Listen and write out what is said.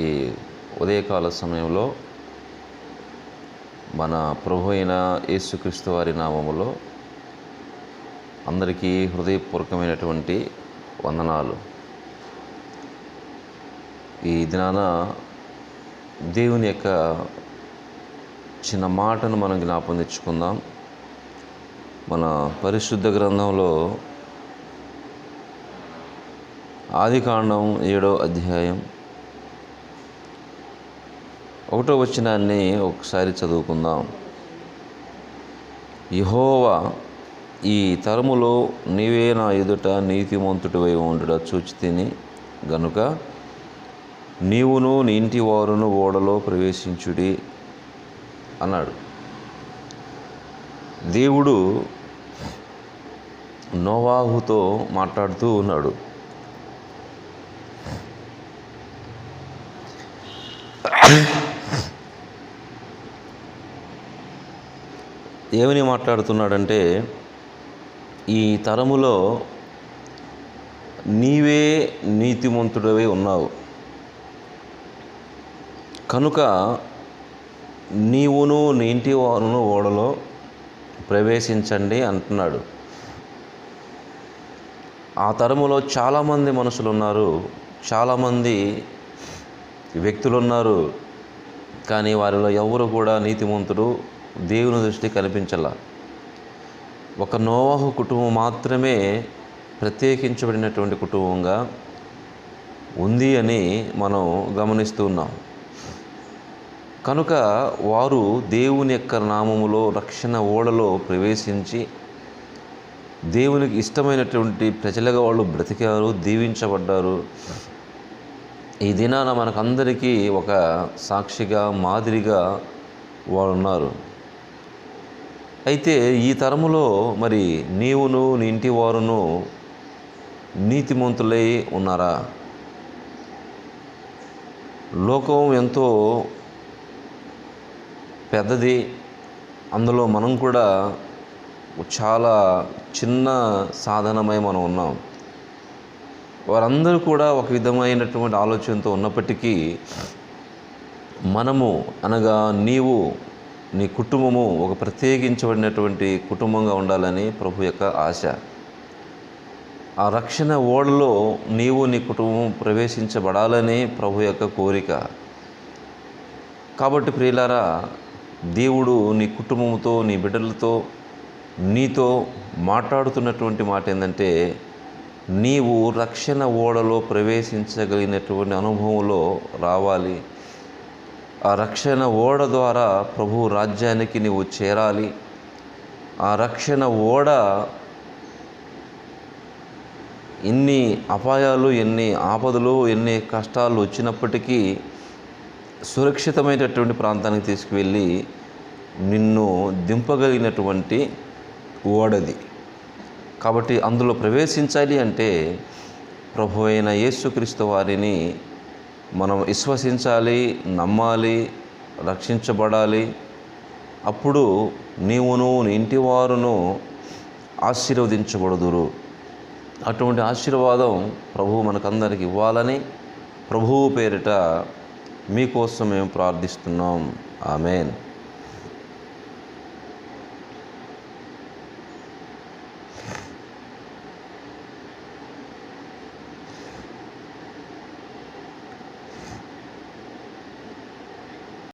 ఈ ఉదయకాల సమయంలో మన ప్రభు అయిన యేసుక్రీస్తు వారి నామములో అందరికీ హృదయపూర్వకమైనటువంటి వందనాలు. ఈ దినాన దేవుని యొక్క చిన్న మాటను మనం జ్ఞాపం తెచ్చుకుందాం. మన పరిశుద్ధ గ్రంథంలో ఆదికాండం ఏడో అధ్యాయం ఒకటో వచనాన్ని ఒకసారి చదువుకుందాం. యహోవా ఈ తరములో నీవే నా ఎదుట నీతిమంతుడివై ఉండుట చూచి తిని గనుక నీవును నీ ఇంటి వారును ఓడలో ప్రవేశించుడి అన్నాడు. దేవుడు నోవాహుతో మాట్లాడుతూ ఉన్నాడు. ఏమని మాట్లాడుతున్నాడంటే ఈ తరములో నీవే నీతిమంతుడవై ఉన్నావు. కనుక నీవును నీ ఇంటి వారును ఓడలో ప్రవేశించండి అంటున్నాడు. ఆ తరములో చాలామంది మనుషులు ఉన్నారు చాలామంది వ్యక్తులు ఉన్నారు కానీ వారిలో ఎవరు కూడా నీతిమంతుడు దేవుని దృష్టి కనిపించాల. ఒక నోవాహు కుటుంబం మాత్రమే ప్రత్యేకించబడినటువంటి కుటుంబంగా ఉంది అని మనం గమనిస్తూ ఉన్నాం. కనుక వారు దేవుని యొక్క నామములో రక్షణ ఓడలో ప్రవేశించి దేవునికి ఇష్టమైనటువంటి ప్రజలుగా వాళ్ళు బ్రతికారు దీవించబడ్డారు. ఈ దినాన మనకందరికీ ఒక సాక్షిగా మాదిరిగా వారు ఉన్నారు. అయితే ఈ తరములో మరి నీవును నీ ఇంటి వారును నీతిమంతులై ఉన్నారా? లోకం ఎంతో పెద్దది. అందులో మనం కూడా చాలా చిన్న సాధనమై మనం ఉన్నాం. వారందరూ కూడా ఒక విధమైనటువంటి ఆలోచనతో ఉన్నప్పటికీ మనము అనగా నీవు నీ కుటుంబము ఒక ప్రత్యేకించబడినటువంటి కుటుంబంగా ఉండాలని ప్రభు యొక్క ఆశ. ఆ రక్షణ ఓడలో నీవు నీ కుటుంబం ప్రవేశించబడాలని ప్రభు యొక్క కోరిక. కాబట్టి ప్రియులారా దేవుడు నీ కుటుంబంతో నీ బిడ్డలతో నీతో మాట్లాడుతున్నటువంటి మాట ఏంటంటే నీవు రక్షణ ఓడలో ప్రవేశించగలిగినటువంటి అనుభవంలో రావాలి. ఆ రక్షణ ఓడ ద్వారా ప్రభు రాజ్యానికి నీవు చేరాలి. ఆ రక్షణ ఓడ ఎన్ని అపాయాలు ఎన్ని ఆపదలు ఎన్ని కష్టాలు వచ్చినప్పటికీ సురక్షితమైనటువంటి ప్రాంతానికి తీసుకువెళ్ళి నిన్ను దింపగలిగినటువంటి ఓడది. కాబట్టి అందులో ప్రవేశించాలి అంటే ప్రభు అయిన యేసుక్రీస్తు వారిని మనం విశ్వసించాలి నమ్మాలి రక్షించబడాలి. అప్పుడు నీవును నీ ఇంటి వారును ఆశీర్వదించబడుదురు. అటువంటి ఆశీర్వాదం ప్రభువు మనకందరికి ఇవ్వాలని ప్రభువు పేరిట మీకోసం మేము ప్రార్థిస్తున్నాం. ఆమెన్.